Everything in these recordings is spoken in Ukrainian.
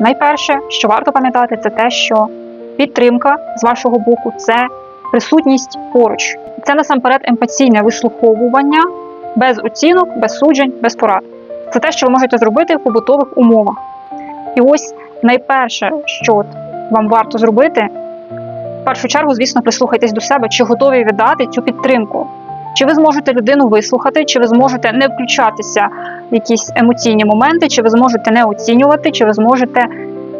найперше, що варто пам'ятати, це те, що підтримка з вашого боку це присутність поруч. Це насамперед емпатійне вислуховування без оцінок, без суджень, без порад. Це те, що ви можете зробити в побутових умовах. І ось найперше, що вам варто зробити, в першу чергу, звісно, прислухайтесь до себе, чи готові віддати цю підтримку. Чи ви зможете людину вислухати, чи ви зможете не включатися якісь емоційні моменти, чи ви зможете не оцінювати, чи ви зможете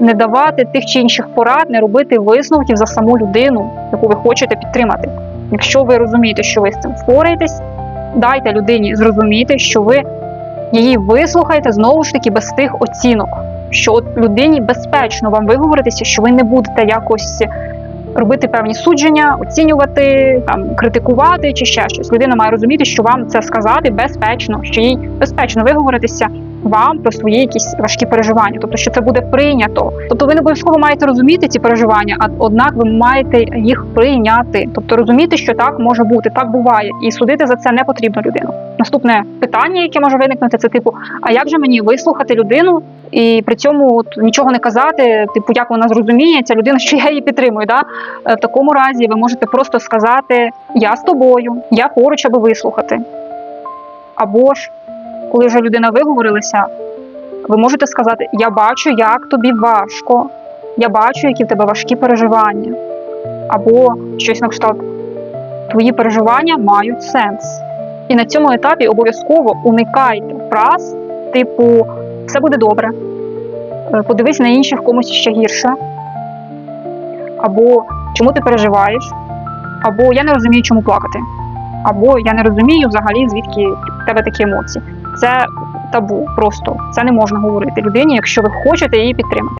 не давати тих чи інших порад, не робити висновків за саму людину, яку ви хочете підтримати. Якщо ви розумієте, що ви з цим впораєтесь, дайте людині зрозуміти, що ви її вислухаєте знову ж таки без тих оцінок, що от людині безпечно вам виговоритися, що ви не будете якось робити певні судження, оцінювати, там критикувати чи ще щось. Людина має розуміти, що вам це сказати безпечно, що їй безпечно виговоритися вам про свої якісь важкі переживання, тобто що це буде прийнято. Тобто ви не обов'язково маєте розуміти ці переживання, а однак ви маєте їх прийняти, тобто розуміти, що так може бути, так буває, і судити за це не потрібно людину. Наступне питання, яке може виникнути, це типу: а як же мені вислухати людину і при цьому от нічого не казати, типу, як вона зрозуміє ця людина, що я її підтримую. Да? Е, В такому разі ви можете просто сказати Я з тобою, я поруч, аби вислухати. Або ж, коли вже людина виговорилася, ви можете сказати Я бачу, як тобі важко, я бачу, які в тебе важкі переживання. Або щось на кшталт Твої переживання мають сенс. І на цьому етапі обов'язково уникайте фраз, типу все буде добре, е, подивись на інших комусь ще гірше, або чому ти переживаєш, або я не розумію, чому плакати, або я не розумію взагалі, звідки в тебе такі емоції. Це табу, просто. Це не можна говорити людині, якщо ви хочете її підтримати.